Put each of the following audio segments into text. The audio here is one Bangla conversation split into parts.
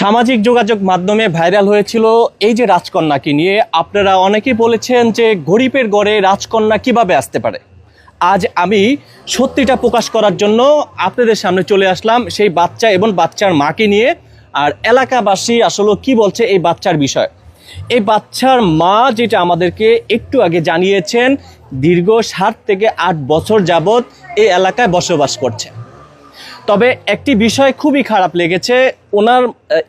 সামাজিক যোগাযোগ মাধ্যমে ভাইরাল হয়েছিল এই যে রাজকন্যাকে নিয়ে। আপনারা অনেকেই বলেছেন যে গরিবের গড়ে রাজকন্যা কীভাবে আসতে পারে। আজ আমি সত্যিটা প্রকাশ করার জন্য আপনাদের সামনে চলে আসলাম সেই বাচ্চা এবং বাচ্চার মাকে নিয়ে। আর এলাকাবাসী আসলে কি বলছে এই বাচ্চার বিষয়? এই বাচ্চার মা যেটা আমাদেরকে একটু আগে জানিয়েছেন, দীর্ঘ সাত থেকে আট বছর যাবৎ এই এলাকায় বসবাস করছে। তবে একটি বিষয় খুবই খারাপ লেগেছে। ওনার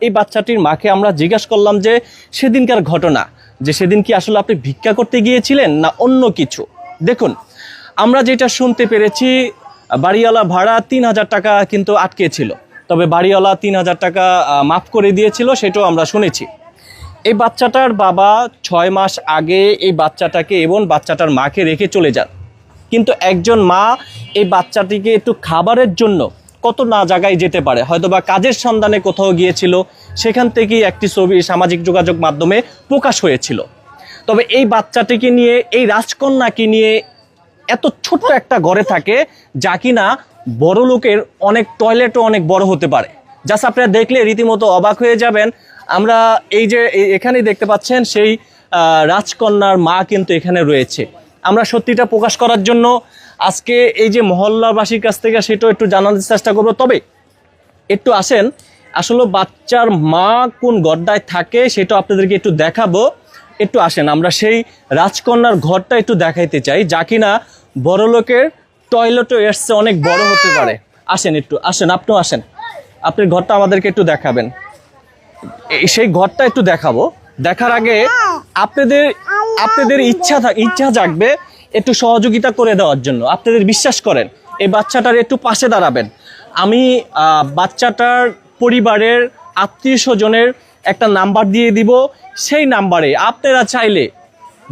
এই বাচ্চাটির মাকে আমরা জিজ্ঞাসা করলাম যে, সেদিনকার ঘটনা, যে সেদিন কি আসলে আপনি ভিক্ষা করতে গিয়েছিলেন না অন্য কিছু? দেখুন, আমরা যেটা শুনতে পেরেছি, বাড়িওয়ালা ভাড়া তিন হাজার টাকা কিন্তু আটকে ছিল তবে বাড়িওয়ালা তিন হাজার টাকা মাফ করে দিয়েছিল, সেটাও আমরা শুনেছি। এই বাচ্চাটার বাবা ছয় মাস আগে এই বাচ্চাটাকে এবং বাচ্চাটার মাকে রেখে চলে যান। কিন্তু একজন মা এই বাচ্চাটিকে একটু খাবারের জন্য কত না জায়গায় যেতে পারে। হয়তো বা কাজের সন্ধানে কোথাও গিয়েছিল, সেখান থেকেই একটি ছবি সামাজিক যোগাযোগ মাধ্যমে প্রকাশ হয়েছিল। তবে এই বাচ্চাটিকে নিয়ে, এই রাজকন্যাকে নিয়ে এত ছোট্ট একটা ঘরে থাকে যা কিনা বড় লোকের অনেক টয়লেটও অনেক বড় হতে পারে। জাস্ট আপনারা দেখলে রীতিমতো অবাক হয়ে যাবেন। আমরা এই যে এখানেই দেখতে পাচ্ছেন সেই রাজকন্যার মা কিন্তু এখানে রয়েছে। আমরা সত্যিটা প্রকাশ করার জন্য আজকে এই যে মহল্লাবাসীর কাছ থেকে সেটাও একটু জানানোর চেষ্টা করব। তবে একটু আসেন আসলে বাচ্চার মা কোন গড্ডায় থাকে সেটা আপনাদেরকে একটু দেখাবো। একটু আসেন আমরা সেই রাজকন্যার ঘরটা একটু দেখাইতে চাই যা কিনা বড় লোকের টয়লেটও এসছে অনেক বড় হতে পারে। আসেন একটু আসেন আপনিও আসেন। আপনি ঘরটা আমাদেরকে একটু দেখাবেন। সেই ঘরটা একটু দেখাবো। দেখার আগে আপনাদের আপনাদের ইচ্ছা ইচ্ছা জাগবে একটু সহযোগিতা করে দেওয়ার জন্য। আপনাদের বিশ্বাস করেন, এই বাচ্চাটার একটু পাশে দাঁড়াবেন। আমি বাচ্চাটার পরিবারের আত্মীয় স্বজনের একটা নাম্বার দিয়ে দিব। সেই নাম্বারে আপনারা চাইলে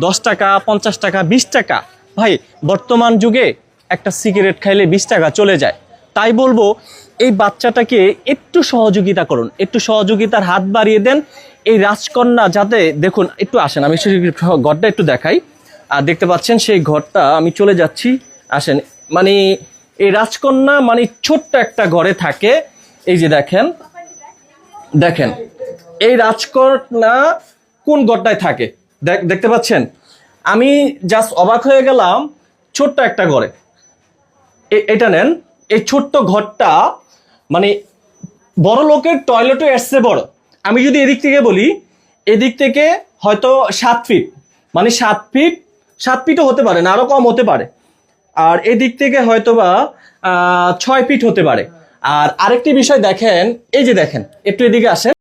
দশ টাকা, পঞ্চাশ টাকা, বিশ টাকা, ভাই, বর্তমান যুগে একটা সিগারেট খাইলে বিশ টাকা চলে যায়। তাই বলব, এই বাচ্চাটাকে একটু সহযোগিতা করুন, একটু সহযোগিতার হাত বাড়িয়ে দেন। এই রাজকন্যা যাতে, দেখুন, একটু আসেন, আমি ঘরটা একটু দেখাই। আর দেখতে পাচ্ছেন সেই ঘরটা। আমি চলে যাচ্ছি। আসেন। মানে এই রাজকন্যা মানে ছোট্ট একটা ঘরে থাকে। এই যে দেখেন। দেখেন। এই রাজকন্যা কোন ঘরটায় থাকে? দেখ- দেখতে পাচ্ছেন? আমি জাস্ট অবাক হয়ে গেলাম, ছোট্ট একটা ঘরে। এটা নেন। এই ছোট্ট ঘরটা মানে বড় লোকের টয়লেটও এসছে বড়। আমি যদি এদিক থেকে বলি, এদিক থেকে হয়তো সাত ফিট মানে সাত ফিট সাত ফিটও হতে পারে না আরও কম হতে পারে। আর এদিক থেকে হয়তোবা ছয় ফিট হতে পারে। আর আরেকটি বিষয় দেখেন, এই যে দেখেন, একটু এদিকে আসেন।